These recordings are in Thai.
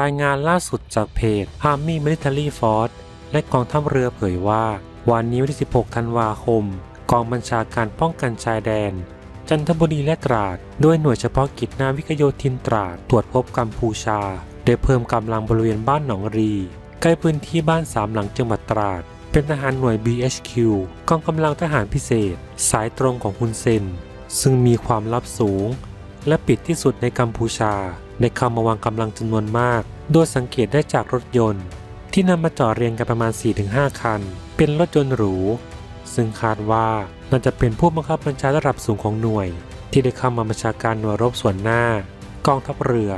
รายงานล่าสุดจากเพจ Army Military Force และกองทัพเรือเผยว่า วันนี้วันที่ 16 ธันวาคม กองบัญชาการป้องกันชายแดน จันทบุรีและตราด ด้วยหน่วยเฉพาะกิจนาวิกโยธินตราด ตรวจพบกัมพูชาได้เพิ่มกำลังบริเวณบ้านหนองรี ใกล้พื้นที่บ้านสามหลังจังหวัดตราด เป็นทหารหน่วย BHQ กองกำลังทหารพิเศษ สายตรงของฮุนเซน ซึ่งมีความลับสูง และปิดที่สุดในกัมพูชา ได้เข้ามาวางกำลังจำนวนมาก โดยสังเกตได้จากรถยนต์ ที่นำมาจอดเรียงกันประมาณ 4-5 คัน เป็นรถยนต์หรู ซึ่งคาดว่าน่าจะเป็นผู้บังคับบัญชาระดับสูงของหน่วย ที่ได้เข้ามาบัญชาการหน่วยรบส่วนหน้า กองทัพเรือ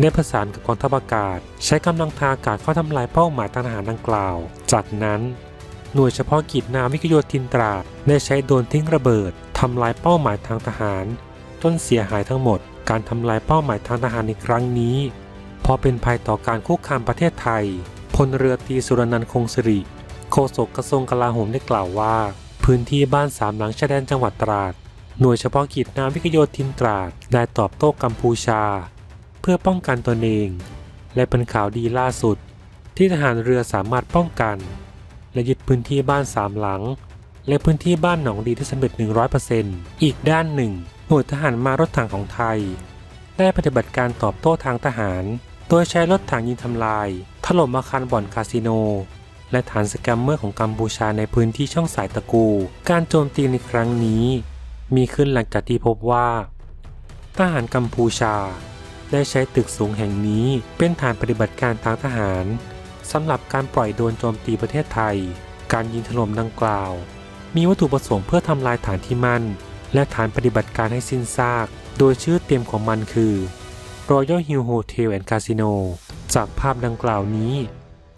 ได้ประสานกับกองทัพอากาศ ใช้กำลังทางอากาศเข้าทำลายเป้าหมายทางทหารดังกล่าว จากนั้น หน่วยเฉพาะกิจนาวิกโยธินตราดได้ใช้โดนทิ้งระเบิดทำลายเป้าหมายทางทหารจนเสียหายทั้งหมด การทำลายเป้าหมายทางทหารในครั้งนี้ เพราะเป็นภัยต่อการคุกคามประเทศไทยพลเรือตรีสุรนันท์คงสิริโฆษกกระทรวงกลาโหมได้กล่าวว่า พื้นที่บ้านสามหลังชายแดนจังหวัดตราด หน่วยเฉพาะกิจนาวิกโยธินตราดได้ตอบโต้กัมพูชา เพื่อป้องกันตนเอง และเป็นข่าวดีล่าสุด ที่ทหารเรือสามารถป้องกัน และยึดพื้นที่บ้านสามหลัง และพื้นที่บ้านหนองดีที่สำเร็จ100%อีกด้านหนึ่ง หน่วยทหารมารถถังของไทย ได้ปฏิบัติการตอบโต้ทางทหาร โดยใช้รถถังยิงทำลาย ถล่มอาคารบ่อนคาสิโน และฐานสแกมเมอร์ของกัมพูชาในพื้นที่ช่องสายตะกู การโจมตีในครั้งนี้ มีขึ้นหลังจากที่พบว่า ทหารกัมพูชา ได้ใช้ตึกสูงแห่งนี้เป็นฐานปฏิบัติการทางทหารสำหรับการปล่อยโดนโจมตีประเทศไทย การยิงถล่มดังกล่าว มีวัตถุประสงค์เพื่อทำลายฐานที่มั่น และฐานปฏิบัติการให้สิ้นซาก โดยชื่อเต็มของมันคือ Royal Hill Hotel and Casino จากภาพดังกล่าวนี้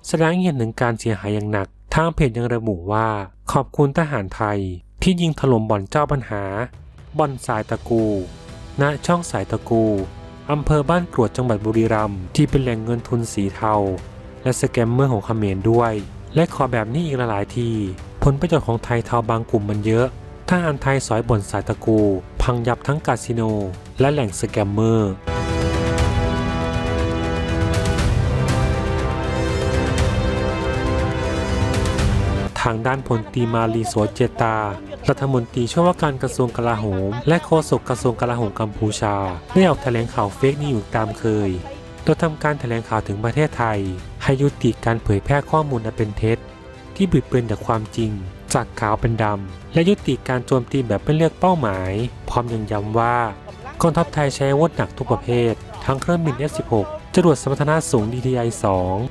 แสดงให้เห็นถึงการเสียหายอย่างหนัก ทางเพจยังระบุว่า ขอบคุณทหารไทย ที่ยิงถล่มบ่อนเจ้าปัญหา บ่อนสายตะกู ณ ช่องสายตะกู อำเภอบ้านกรวดจังหวัดบุรีรัมย์ ที่เป็นแหล่งเงินทุนสีเทา และสแกมเมอร์ของเขมรด้วย และขอแบบนี้อีกหลายที ผลประโยชน์ของไทยเทาบางกลุ่มมันเยอะ ทหารไทยสอยบ่นสายตะกู พังยับทั้งคาสิโน และแหล่งสแกมเมอร์ทางด้านพลตีมาลีโสเจตา รัฐมนตรีช่วยว่าการกระทรวงกลาโหม และโฆษกกระทรวงกลาโหมกัมพูชา ได้ออกแถลงข่าวเฟกนิวส์ตามเคย โดยทำการแถลงข่าวถึงประเทศไทย ให้ยุติการเผยแพร่ข้อมูลอันเป็นเท็จ ที่บิดเบือนจากความจริง จากขาวเป็นดำ และยุติการโจมตีแบบไม่เลือกเป้าหมาย พร้อมยังย้ำว่ากองทัพไทยใช้อาวุธหนักทุกประเภท ทั้งเครื่องบิน F-16 จรวดสมรรถนะสูง DTI-2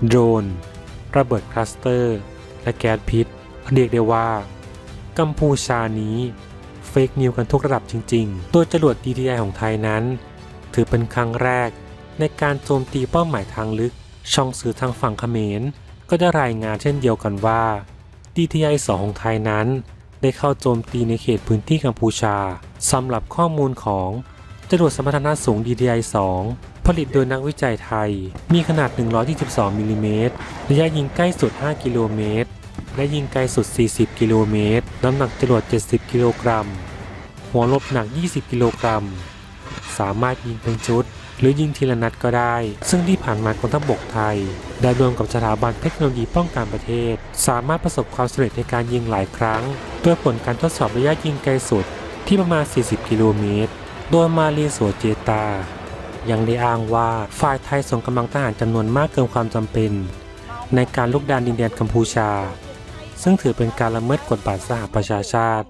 โดรน ระเบิดคลัสเตอร์ และแก๊สพิษ เรียกได้ว่า กัมพูชานี้เฟกนิวกันทุกระดับจริงๆโดยจรวด DTI ของไทยนั้น ถือเป็นครั้งแรก ในการโจมตีเป้าหมายทางลึก ช่องสื่อทางฝั่งเขมร ก็ได้รายงานเช่นเดียวกันว่า DTI 2 ของไทยนั้น ได้เข้าโจมตีในเขตพื้นที่กัมพูชาสำหรับข้อมูลของจรวดสมรรถนะสูง DTI 2 ผลิตโดยนักวิจัยไทย มีขนาด 122มิลลิเมตรระยะยิงใกล้สุด 5 กิโลเมตร และยิงไกลสุด 40 กิโลเมตร น้ำหนักจรวด 70 กิโลกรัม หัวลบหนัก 20 กิโลกรัม สามารถยิงเป็นชุด หรือยิงทีละนัดก็ได้ ซึ่งที่ผ่านมากองทัพบกไทย ได้รวมกับสถาบันเทคโนโลยีป้องกันประเทศ สามารถประสบความสำเร็จในการยิงหลายครั้งด้วยผลการทดสอบระยะยิงไกลสุดที่ประมาณ 40 กิโลเมตร โดยมาลีโสเจตา ยังได้อ้างว่าฝ่ายไทยส่งกำลังทหารจำนวนมากเกินความจำเป็น ในการลุกดานดินแดนกัมพูชา ซึ่งถือเป็นการละเมิดกฎบัตรสหประชาชาติ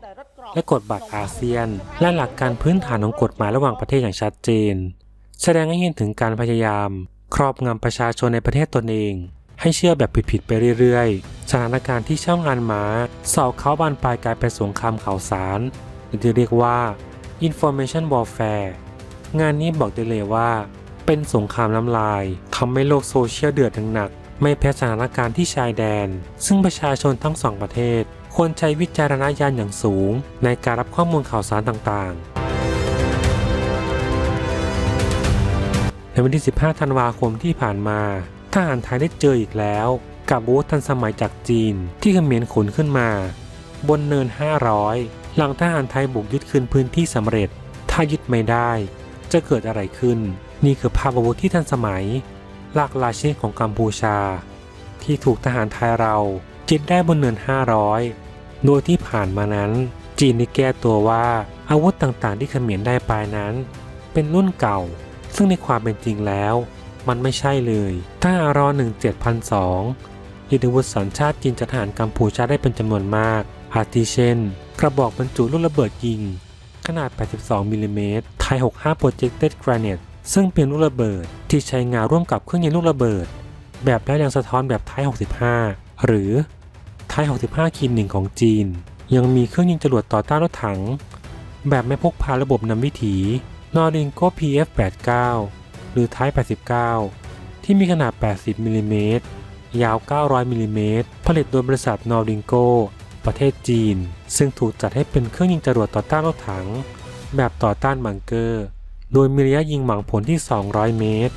และกฎบัตรอาเซียน และหลักการพื้นฐานของกฎหมายระหว่างประเทศอย่างชัดเจน แสดงให้เห็นถึงการพยายาม ครอบงำประชาชนในประเทศตนเอง ให้เชื่อแบบผิดๆไปเรื่อยๆ สถานการณ์ที่ช่องานม้าสอบเขาบานปลายกลายเป็นสงครามข่าวสาร หรือที่เรียกว่า information warfare งานนี้บอกได้เลยว่า เป็นสงครามน้ำลายทำให้โลกโซเชียลเดือดทั้งหนักไม่แพ้สถานการณ์ที่ชายแดน ซึ่งประชาชนทั้งสองประเทศ ควรใช้วิจารณญาณอย่างสูง ในการรับข้อมูลข่าวสารต่างๆ ในวันที่ 15 ธันวาคมที่ผ่านมาทหารไทยได้เจออีกแล้ว กับอาวุธทันสมัยจากจีนที่เขมรขนขึ้นมา บนเนิน 500 หลังทหารไทยบุกยึดคืนพื้นที่สำเร็จ ถ้ายึดไม่ได้ จะเกิดอะไรขึ้น นี่คือภาพอาวุธที่ทันสมัย หลากหลายชนิดของกัมพูชา ที่ถูกทหารไทยเรายึดได้บนเนิน 500 โดยที่ผ่านมานั้น จีนได้แก้ตัวว่าอาวุธต่างๆ ที่เขมรได้ไปนั้น เป็นรุ่นเก่า ซึ่งในความเป็นจริงแล้ว มันไม่ใช่เลย ถ้ารอ17,002ยึดอาวุธสัญชาติจีนจากทหารกัมพูชาได้เป็นจำนวนมาก อาทิเช่น กระบอกบรรจุลูกระเบิดยิง ขนาด 82มิลลิเมตรไทย 65 Projected Granite ซึ่งเป็นลูกระเบิดที่ใช้งานร่วมกับเครื่องยิงลูกระเบิด แบบได้แรงสะท้อนแบบไทย 65 หรือไทย 65คีหนึ่งของจีน ยังมีเครื่องยิงจรวดต่อต้านรถถัง แบบไม่พกพาระบบนำวิถี นอริงโก PF89 หรือไทย89 ที่มีขนาด 80มิลลิเมตรยาว 900มิลลิเมตรผลิตโดยบริษัทนอริงโก ประเทศจีน ซึ่งถูกจัดให้เป็นเครื่องยิงจรวดต่อต้านรถถัง แบบต่อต้านบังเกอร์ โดยมีระยะยิงหวังผลที่ 200 เมตร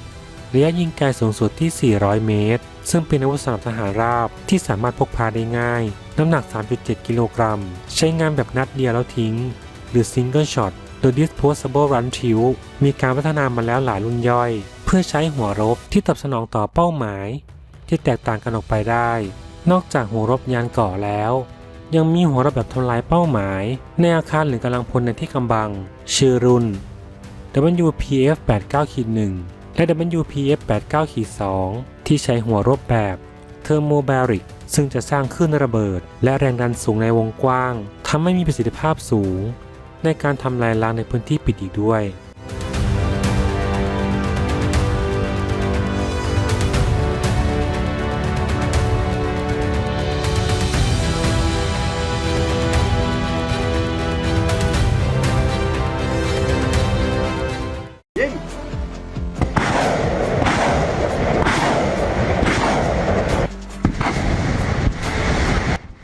ระยะยิงไกลสูงสุดที่ 400 เมตร ซึ่งเป็นอาวุธสำหรับทหารราบที่สามารถพกพาได้ง่าย น้ำหนัก 3.7 กิโลกรัม ใช้งานแบบนัดเดียวแล้วทิ้ง หรือ Single Shot โด ย Disposable Run Tilt มีการพัฒนามาแล้วหลายรุ่นย่อย เพื่อใช้หัวรบที่ตอบสนองต่อเป้าหมาย ที่แตกต่างกันออกไปได้ นอกจากหัวรบยานก่อแล้ว ยังมีหัวรบแบบทำลายเป้าหมาย ในอาคารหรือกำลังพลในที่กำบัง ชื่อรุ่น WPF 89-1 และ WPF 89-2 ที่ใช้หัวรบแบบเทอร์โมบาริกซึ่งจะสร้างคลื่นระเบิด และแรงดันสูงในวงกว้างทำให้มีประสิทธิภาพสูง ในการทำลายล้างในพื้นที่ปิดอีกด้วย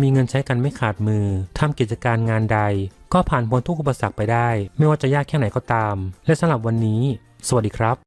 มีเงินใช้กันไม่ขาดมือทำกิจการงานใด ก็ผ่านพ้นทุกอุปสรรคไปได้ ไม่ว่าจะยากแค่ไหนก็ตาม และสำหรับวันนี้ สวัสดีครับ